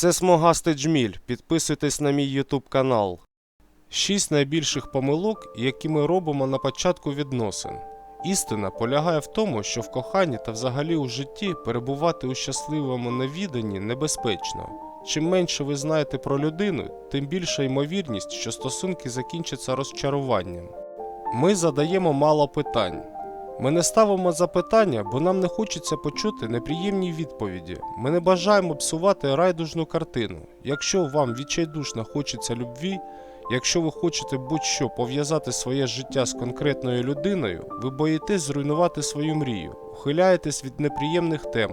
Це смугастий джміль. Підписуйтесь на мій YouTube канал. Шість найбільших помилок, які ми робимо на початку відносин. Істина полягає в тому, що в коханні та взагалі у житті перебувати у щасливому невіданні небезпечно. Чим менше ви знаєте про людину, тим більша ймовірність, що стосунки закінчаться розчаруванням. Ми задаємо мало питань. Ми не ставимо запитання, бо нам не хочеться почути неприємні відповіді. Ми не бажаємо псувати райдужну картину. Якщо вам відчайдушно хочеться любві, якщо ви хочете будь-що пов'язати своє життя з конкретною людиною, ви боїтесь зруйнувати свою мрію, ухиляєтесь від неприємних тем.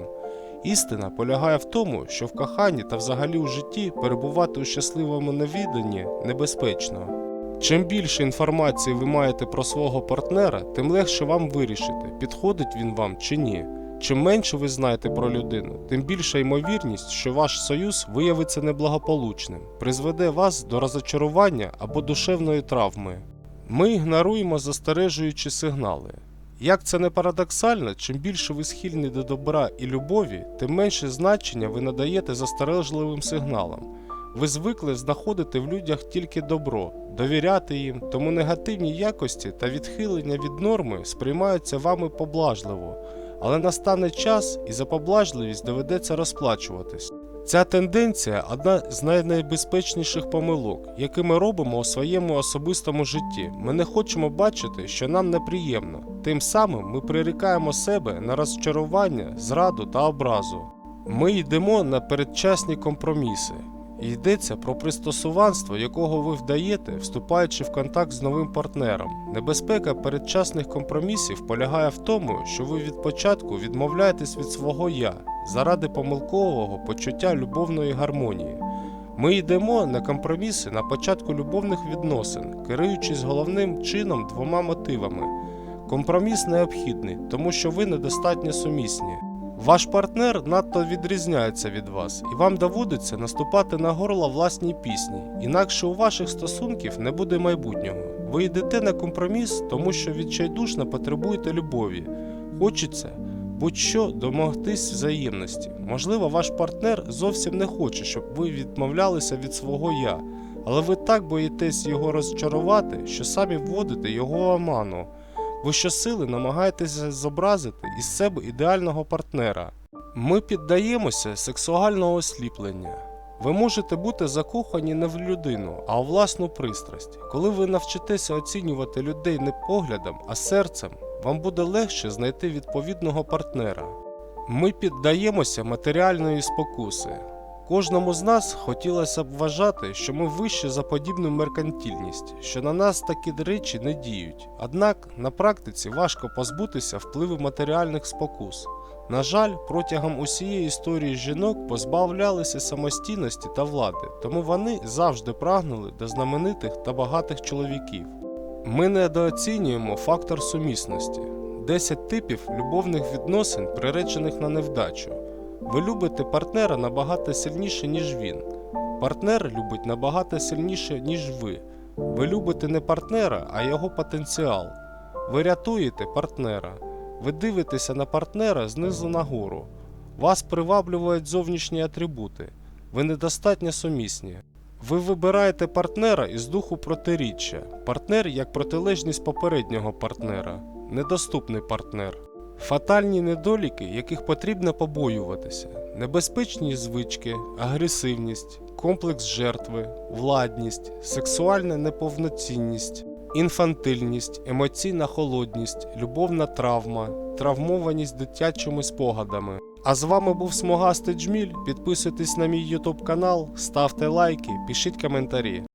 Істина полягає в тому, що в коханні та взагалі у житті перебувати у щасливому невіданні небезпечно. Чим більше інформації ви маєте про свого партнера, тим легше вам вирішити, підходить він вам чи ні. Чим менше ви знаєте про людину, тим більша ймовірність, що ваш союз виявиться неблагополучним, призведе вас до розочарування або душевної травми. Ми ігноруємо застережуючі сигнали. Як це не парадоксально, чим більше ви схильні до добра і любові, тим менше значення ви надаєте застережливим сигналам. Ви звикли знаходити в людях тільки добро, довіряти їм, тому негативні якості та відхилення від норми сприймаються вами поблажливо, але настане час і за поблажливість доведеться розплачуватись. Ця тенденція одна з найнебезпечніших помилок, які ми робимо у своєму особистому житті. Ми не хочемо бачити, що нам неприємно. Тим самим ми прирікаємо себе на розчарування, зраду та образу. Ми йдемо на передчасні компроміси. Йдеться про пристосуванство, якого ви вдаєте, вступаючи в контакт з новим партнером. Небезпека передчасних компромісів полягає в тому, що ви від початку відмовляєтесь від свого я заради помилкового почуття любовної гармонії. Ми йдемо на компроміси на початку любовних відносин, керуючись головним чином двома мотивами. Компроміс необхідний, тому що ви недостатньо сумісні. Ваш партнер надто відрізняється від вас, і вам доводиться наступати на горло власній пісні, інакше у ваших стосунків не буде майбутнього. Ви йдете на компроміс, тому що відчайдушно потребуєте любові. Хочеться будь-що домогтись взаємності. Можливо, ваш партнер зовсім не хоче, щоб ви відмовлялися від свого я, але ви так боїтесь його розчарувати, що самі вводите його оману. Ви щосили намагаєтеся зобразити із себе ідеального партнера. Ми піддаємося сексуального осліплення. Ви можете бути закохані не в людину, а у власну пристрасть. Коли ви навчитеся оцінювати людей не поглядом, а серцем, вам буде легше знайти відповідного партнера. Ми піддаємося матеріальної спокуси. Кожному з нас хотілося б вважати, що ми вище за подібну меркантильність, що на нас такі речі не діють. Однак на практиці важко позбутися впливу матеріальних спокус. На жаль, протягом усієї історії жінок позбавлялися самостійності та влади, тому вони завжди прагнули до знаменитих та багатих чоловіків. Ми недооцінюємо фактор сумісності. 10 типів любовних відносин, приречених на невдачу. Ви любите партнера набагато сильніше, ніж він. Партнер любить набагато сильніше, ніж ви. Ви любите не партнера, а його потенціал. Ви рятуєте партнера. Ви дивитеся на партнера знизу нагору. Вас приваблюють зовнішні атрибути. Ви недостатньо сумісні. Ви вибираєте партнера із духу протиріччя. Партнер як протилежність попереднього партнера. Недоступний партнер. Фатальні недоліки, яких потрібно побоюватися, небезпечні звички, агресивність, комплекс жертви, владність, сексуальна неповноцінність, інфантильність, емоційна холодність, любовна травма, травмованість дитячими спогадами. А з вами був Смогастий Джміль. Підписуйтесь на мій YouTube канал, ставте лайки, пишіть коментарі.